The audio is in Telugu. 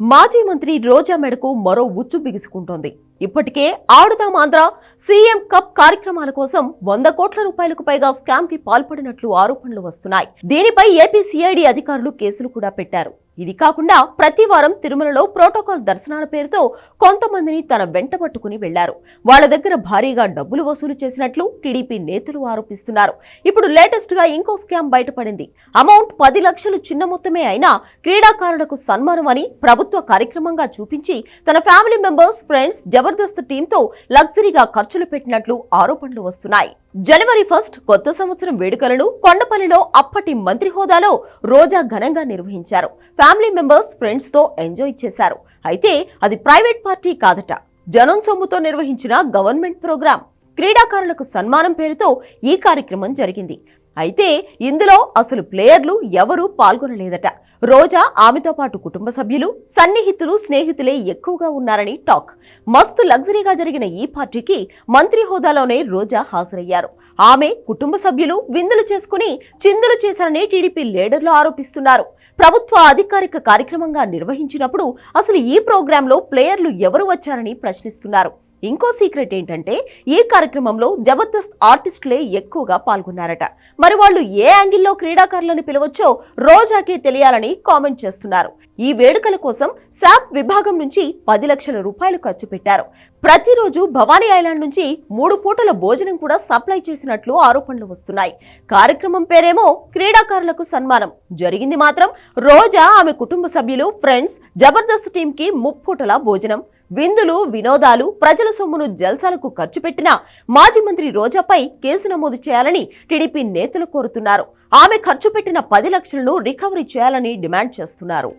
మాజీ మంత్రి రోజా మెడకు మరో ఉచ్చు బిగుసుకుంటోంది. ఇప్పటికే ఆడుదాం ఆంధ్ర సీఎం కప్ కార్యక్రమాల కోసం వంద కోట్ల రూపాయలకు పైగా స్కామ్కి పాల్పడినట్లు ఆరోపణలు వస్తున్నాయి. దీనిపై ఏపీ సిఐడి అధికారులు కేసులు కూడా పెట్టారు. ఇది కాకుండా ప్రతి వారం తిరుమలలో ప్రోటోకాల్ దర్శనాల పేరుతో కొంతమందిని తన వెంట పట్టుకుని వెళ్ళారు. వాళ్ళ దగ్గర భారీగా డబ్బులు వసూలు చేసినట్లు టీడీపీ నేతలు ఆరోపిస్తున్నారు. ఇప్పుడు లేటెస్ట్గా ఇంకో స్కామ్ బయటపడింది. అమౌంట్ పది లక్షలు చిన్న మొత్తమే అయినా క్రీడాకారులకు సన్మానం అని ప్రభుత్వ కార్యక్రమంగా చూపించి తన ఫ్యామిలీ మెంబర్స్ ఫ్రెండ్స్ జబర్దస్త్ టీంతో లగ్జరీగా ఖర్చులు పెట్టినట్లు ఆరోపణలు వస్తున్నాయి. జనవరి ఫస్ట్ కొత్త సంవత్సరం వేడుకలను కొండపల్లిలో అప్పటి మంత్రి హోదాలో రోజా ఘనంగా నిర్వహించారు. ఫ్యామిలీ మెంబర్స్ ఫ్రెండ్స్తో ఎంజాయ్ చేశారు. అయితే అది ప్రైవేట్ పార్టీ కాదట. జనం సొమ్ముతో నిర్వహించిన గవర్నమెంట్ ప్రోగ్రాం. క్రీడాకారులకు సన్మానం పేరుతో ఈ కార్యక్రమం జరిగింది. అయితే ఇందులో అసలు ప్లేయర్లు ఎవరూ పాల్గొనలేదట. రోజా ఆమెతో పాటు కుటుంబ సభ్యులు సన్నిహితులు స్నేహితులే ఎక్కువగా ఉన్నారని టాక్. మస్తు లగ్జరీగా జరిగిన ఈ పార్టీకి మంత్రి హోదాలోనే రోజా హాజరయ్యారు. ఆమె కుటుంబ సభ్యులు విందులు చేసుకుని చిందులు చేశారని టీడీపీ లీడర్లు ఆరోపిస్తున్నారు. ప్రభుత్వ అధికారిక కార్యక్రమంగా నిర్వహించినప్పుడు అసలు ఈ ప్రోగ్రాంలో ప్లేయర్లు ఎవరు వచ్చారని ప్రశ్నిస్తున్నారు. ఇంకో సీక్రెట్ ఏంటంటే ఈ కార్యక్రమంలో జబర్దస్త్ ఆర్టిస్టులే ఎక్కువగా పాల్గొన్నారట. మరి వాళ్ళు ఏ యాంగిల్లో క్రీడాకారులను పిలవచ్చో రోజాకే తెలియాలని కామెంట్ చేస్తున్నారు. ఈ వేడుకల కోసం శాప్ విభాగం నుంచి పది లక్షల రూపాయలు ఖర్చు పెట్టారు. ప్రతిరోజు భవానీ ఐలాండ్ నుంచి మూడు పూటల భోజనం కూడా సప్లై చేసినట్లు ఆరోపణలు వస్తున్నాయి. కార్యక్రమం పేరేమో క్రీడాకారులకు సన్మానం. జరిగింది మాత్రం రోజా ఆమె కుటుంబ సభ్యులు ఫ్రెండ్స్ జబర్దస్త్ టీంకి ముప్పూటల భోజనం. విందులు వినోదాలు ప్రజల సొమ్మును జల్సాలకు ఖర్చు పెట్టిన మాజీ మంత్రి రోజాపై కేసు నమోదు చేయాలని టీడీపీ నేతలు కోరుతున్నారు. ఆమె ఖర్చు పెట్టిన పది లక్షలను రికవరీ చేయాలని డిమాండ్ చేస్తున్నారు.